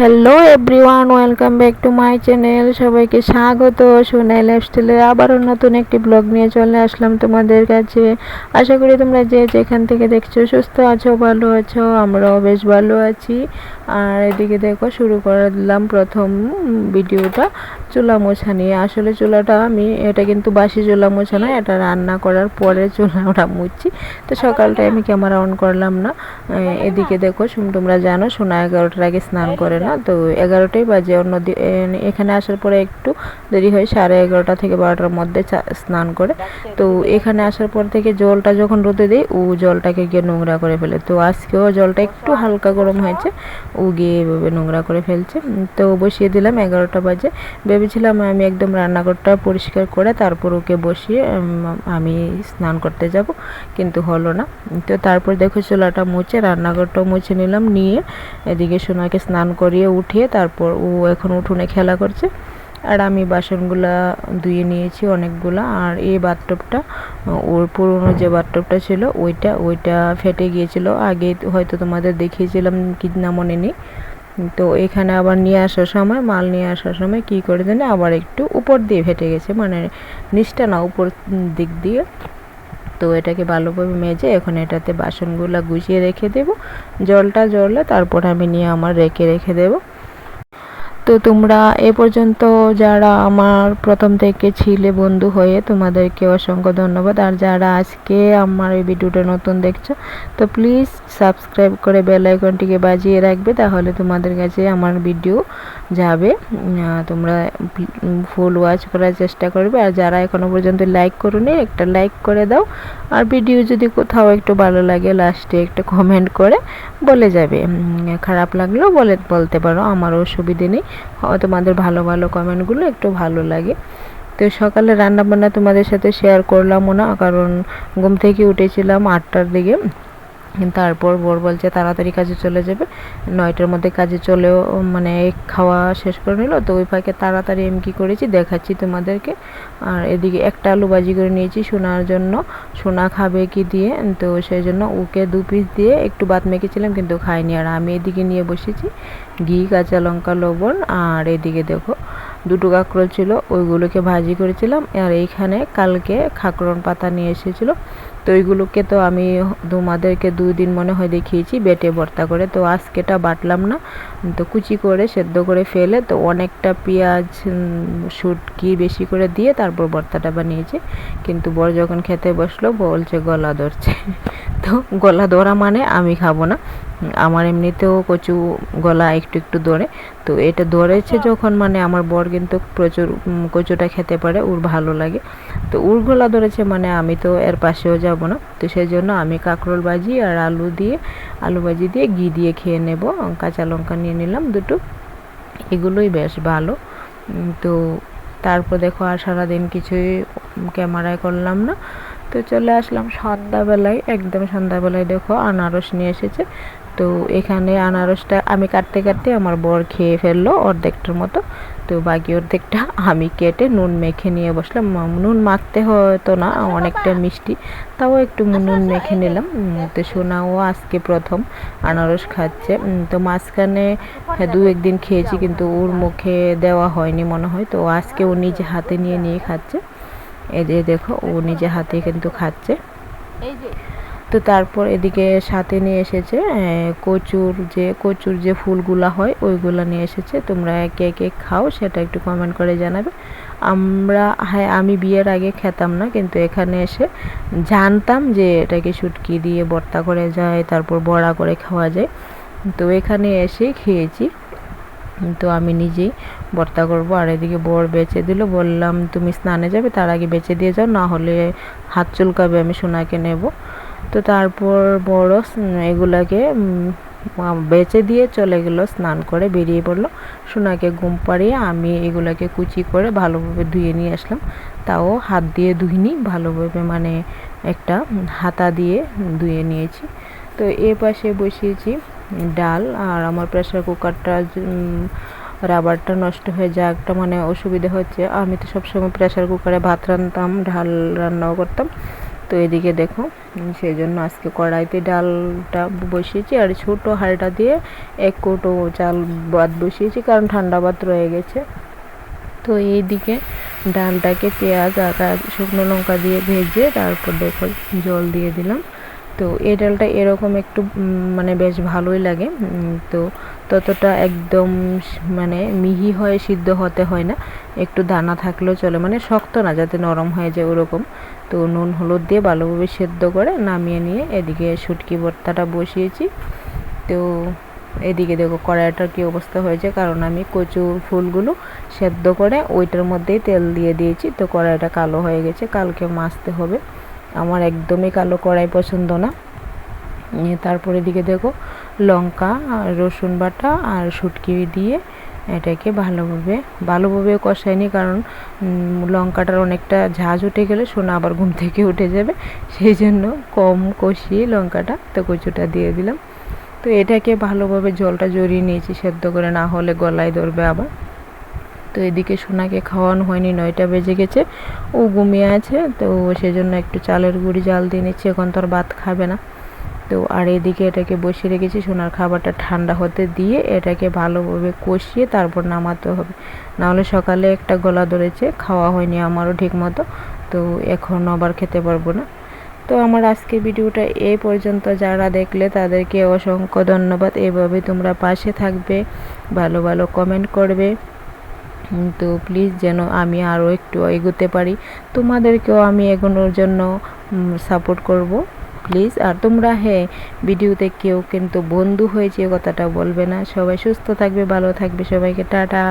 Hello everyone welcome back to my channel সবাইকে স্বাগত। সোনাই লাইফস্টাইলে আবারও নতুন একটি ব্লগ নিয়ে চলে আসলাম তোমাদের কাছে। আশা করি তোমরা যে যেখান থেকে দেখছ সুস্থ আছো, ভালো আছো, আমরাও বেশ ভালো আছি। আর এদিকে দেখো, শুরু করে দিলাম প্রথম ভিডিওটা চুলা মোছা নিয়ে। আসলে চুলাটা আমি, এটা কিন্তু বাসি চুলা মোছা নয়, এটা রান্না করার পরে চুলা ওটা মুছছি তো সকালটায় আমি ক্যামেরা অন করলাম না। এদিকে দেখো তোমরা জানো, সোনা এগারোটার আগে স্নান করে না, তো এগারোটাই বাজে। অন্য এখানে আসার পরে একটু দেরি হয়, সাড়ে এগারোটা থেকে বারোটার মধ্যে স্নান করে। তো এখানে আসার পর থেকে জলটা যখন রোদে দেয় ও জলটাকে গিয়ে নোংরা করে ফেলে। তো আজকেও জলটা একটু হালকা গরম হয়েছে ও গিয়ে এভাবে নোংরা করে ফেলছে। তো বসিয়ে দিলাম, এগারোটা বাজে। ভেবেছিলাম আমি একদম রান্নাঘরটা পরিষ্কার করে তারপর ওকে বসিয়ে আমি স্নান করতে যাব, কিন্তু হলো না। তো তারপর দেখো চুলাটা মুছে, রান্নাঘরটাও মুছে নিলাম, নিয়ে এদিকে সোনাকে স্নান করিয়ে উঠিয়ে তারপর ও এখন উঠোনে খেলা করছে। আর আমি বাসনগুলা ধুয়ে নিয়েছি অনেকগুলা, আর এই বাথটবটা, ওর পুরনো যে বাথটবটা ছিল, ওইটা ওইটা ফেটে গিয়েছিল। আগে হয়তো তোমাদের দেখিয়েছিলাম, কি না মনে নেই। তো এখানে আবার নিয়ে আসার সময়, মাল নিয়ে আসার সময় কি করে জানে আবার একটু উপর দিয়ে ফেটে গেছে মানে নিচটা না উপর দিক দিয়ে। তো এটাকে ভালোভাবে মেজে এখন এটাতে বাসনগুলো গুছিয়ে রেখে দেব। জলটা জ্বললে তারপর আমি নিয়ে আমার রেখে রেখে দেবো। তো তোমরা এ পর্যন্ত যারা আমার প্রথম থেকে ছিলে বন্ধু হয়ে, তোমাদেরকে অসংখ্য ধন্যবাদ। আর যারা আজকে আমার এই ভিডিওটা নতুন দেখছ, তো প্লিজ সাবস্ক্রাইব করে বেল আইকনটিকে বাজিয়ে রাখবে, তাহলে তোমাদের কাছে আমার ভিডিও যাবে। তোমরা ফুল ওয়াচ করার চেষ্টা করবে। আর যারা এখনও পর্যন্ত লাইক করুনি, একটা লাইক করে দাও। আর ভিডিও যদি কোথাও একটু ভালো লাগে লাস্টে একটা কমেন্ট করে, বলে যাবে। খারাপ লাগলেও বলে, বলতে পারো আমার অসুবিধে নেই। তোমাদের ভালো ভালো কমেন্টগুলো একটু ভালো লাগে। তো সকালে রান্না বান্না তোমাদের সাথে শেয়ার করলামও না, কারণ ঘুম থেকে উঠেছিলাম আটটার দিকে। তারপর বর বলছে তাড়াতাড়ি কাজে চলে যাবে, নয়টার মধ্যে কাজে চলেও মানে খাওয়া শেষ করে নিল, তো ওই ফাঁকে তাড়াতাড়ি আমি কী করেছি, দেখাচ্ছি তোমাদেরকে। আর এদিকে একটা আলু ভাজি করে নিয়েছি সোনার জন্য, সোনা খাবে কি দিয়ে, তো সেই জন্য ওকে দু পিস দিয়ে একটু বাদ মেখেছিলাম, কিন্তু খাইনি আর আমি এদিকে নিয়ে বসেছি ঘি, কাঁচা লঙ্কা, লবণ, আর এদিকে দেখো দুটো কাঁকরোল ছিল, ওইগুলোকে ভাজি করেছিলাম। আর এইখানে কালকে খাকরন পাতা নিয়ে এসেছিল। তো ওইগুলোকে তো আমি তোমাদেরকে দিন মনে হয় দেখিয়েছি, বেটে ভর্তা করে। তো আজকেটা বাটলাম না। তো কুচি করে, সেদ্ধ করে ফেলে, তো অনেকটা পেঁয়াজ শুটকি বেশি করে দিয়ে তারপর ভর্তাটা বানিয়েছি। কিন্তু বর যখন খেতে বসল, বলছে, গলা ধরছে। তো গলা ধরা মানে আমি খাব না। আমার এমনিতেও কচু গলা একটু একটু ধরে। তো এটা ধরেছে যখন মানে আমার বর কিন্তু প্রচুর কচুটা খেতে পারে ওর ভালো লাগে। তো ওর গলা ধরেছে মানে আমি তো এর পাশেও যাব না। তো সেই জন্য আমি কাঁকরোল ভাজি আর আলু দিয়ে আলু ভাজি দিয়ে ঘি দিয়ে খেয়ে নেব। কাঁচা লঙ্কা নিয়ে নিলাম দুটো। এগুলোই বেশ ভালো। তো তারপর দেখো আর সারাদিন কিছুই ক্যামেরায় করলাম না। তো চলে আসলাম সন্ধ্যাবেলায় একদম সন্ধ্যাবেলায় দেখো আনারস নিয়ে এসেছে। তো এখানে আনারসটা আমি কাটতে কাটতে আমার বর খেয়ে ফেলল অর্ধেকটার মতো। তো বাকি অর্ধেকটা আমি কেটে নুন মেখে নিয়ে বসলাম। নুন মাখতে হয়তো না অনেকটা মিষ্টি। তাও একটু নুন মেখে নিলাম। তো সোনাও আজকে প্রথম আনারস খাচ্ছে। তো মাঝখানে হ্যাঁ, দু একদিন খেয়েছি কিন্তু ওর মুখে দেওয়া হয়নি মনে হয়। তো আজকে ও নিজে হাতে নিয়ে নিয়ে খাচ্ছে। এই যে দেখো ও নিজে হাতে কিন্তু খাচ্ছে। এই যে। তো তারপর এদিকে সাথে নিয়ে এসেছে কচুর যে কচুর যে ফুলগুলা হয় ওইগুলো নিয়ে এসেছে। তোমরা কে কে খাও সেটা একটু কমেন্ট করে জানাবে। আমরা হ্যাঁ আমি বিয়ের আগে খেতাম না কিন্তু এখানে এসে জানতাম যে এটাকে শুটকি দিয়ে বর্তা করে যায় তারপর বড়া করে খাওয়া যায়। তো এখানে এসে খেয়েছি। তো আমি নিজেই ভর্তা করব। আর এদিকে বর বেচে দিল, বললাম, তুমি স্নানে যাবে, তার আগে বেচে দিয়ে যাও, না হলে হাত চুলকাবে, আমি সোনাকে নেব। তো তারপর বড় এগুলাকে বেচে দিয়ে চলে গেল, স্নান করে বেরিয়ে পড়ল। সোনাকে ঘুম পাড়িয়ে আমি এগুলাকে কুচি করে ভালোভাবে ধুয়ে নিয়ে আসলাম। তাও হাত দিয়ে ধুইনি, ভালোভাবে মানে একটা হাতা দিয়ে ধুয়ে নিয়েছি। তো এ পাশে বসিয়েছি। ডাল আর আমার প্রেশার কুকারটা রাবারটা নষ্ট হয়ে যা একটা মানে অসুবিধা হচ্ছে। আমি তো সবসময় প্রেশার কুকারে ভাত রান্নতাম ডাল রান্নাও করতাম। তো এদিকে দেখো, সেই জন্য আজকে কড়াইতে ডালটা বসিয়েছি আর ছোটো হাঁড়িটা দিয়ে এক কৌটো চাল ভাত বসিয়েছি কারণ ঠান্ডা ভাত রয়ে গেছে। তো এইদিকে ডালটাকে পেঁয়াজ, আদা, শুকনো লঙ্কা দিয়ে ভেজে তারপর দেখো জল দিয়ে দিলাম। তো এই ডালটা এরকম একটু মানে বেশ ভালোই লাগে। তো ততটা একদম মানে মিহি হয়ে, সিদ্ধ হতে হয় না। একটু দানা থাকলেও চলে মানে শক্ত না, যাতে নরম হয়ে যায় ওরকম। তো নুন, হলুদ দিয়ে ভালোভাবে সেদ্ধ করে নামিয়ে নিয়ে এদিকে শুটকি ভর্তাটা বসিয়েছি। তো এদিকে দেখো কড়াইটার কী অবস্থা হয়েছে, কারণ আমি কচু ফুলগুলো সেদ্ধ করে ওইটার মধ্যেই তেল দিয়ে দিয়েছি। তো কড়াইটা কালো হয়ে গেছে, কালকে মাজতে হবে। আমার একদমই কালো কড়াই পছন্দ না। তারপরে দিকে দেখো লঙ্কা আর রসুন বাটা আর শুটকি দিয়ে এটাকে ভালোভাবে ভালোভাবে কষায়নি কারণ লঙ্কাটার অনেকটা ঝাঁজ উঠে গেলে সোনা আবার ঘুম থেকে উঠে যাবে। সেই জন্য কম কষিয়ে লঙ্কাটা তো কচুটা দিয়ে দিলাম। তো এটাকে ভালোভাবে জলটা জড়িয়ে নিয়েছি সেদ্ধ করে, না হলে গলায় ধরবে আবার। তো এদিকে সোনাকে খাওয়ানো হয়নি, নয়টা বেজে গেছে। ও ঘুমিয়ে আছে, তো সেজন্য একটু চালের গুঁড়ি, জাল দিয়ে নিচ্ছি, এখন তো আর ভাত খাবে না। তো আর এদিকে এটাকে বসিয়ে রেখেছি, সোনার খাবারটা ঠান্ডা হতে দিয়ে এটাকে ভালোভাবে কষিয়ে তারপর নামাতে হবে। নাহলে সকালে একটা গলা ধরেছে, খাওয়া হয়নি আমারও ঠিক মতো তো এখন আবার খেতে পারব না। তো আমার আজকে ভিডিওটা এই পর্যন্ত, যারা দেখলে তাদেরকে অসংখ্য ধন্যবাদ। এভাবে তোমরা পাশে থাকবে, ভালো ভালো কমেন্ট করবে। তো প্লিজ যেন আমি আরও একটু এগোতে পারি। তোমাদেরকেও আমি এগোনোর জন্য সাপোর্ট করব প্লিজ আর তোমরা হ্যাঁ ভিডিওতে কেউ কিন্তু বন্ধু হয়েছে কথাটা বলবে না। সবাই সুস্থ থাকবে, ভালো থাকবে। সবাইকে টাটা।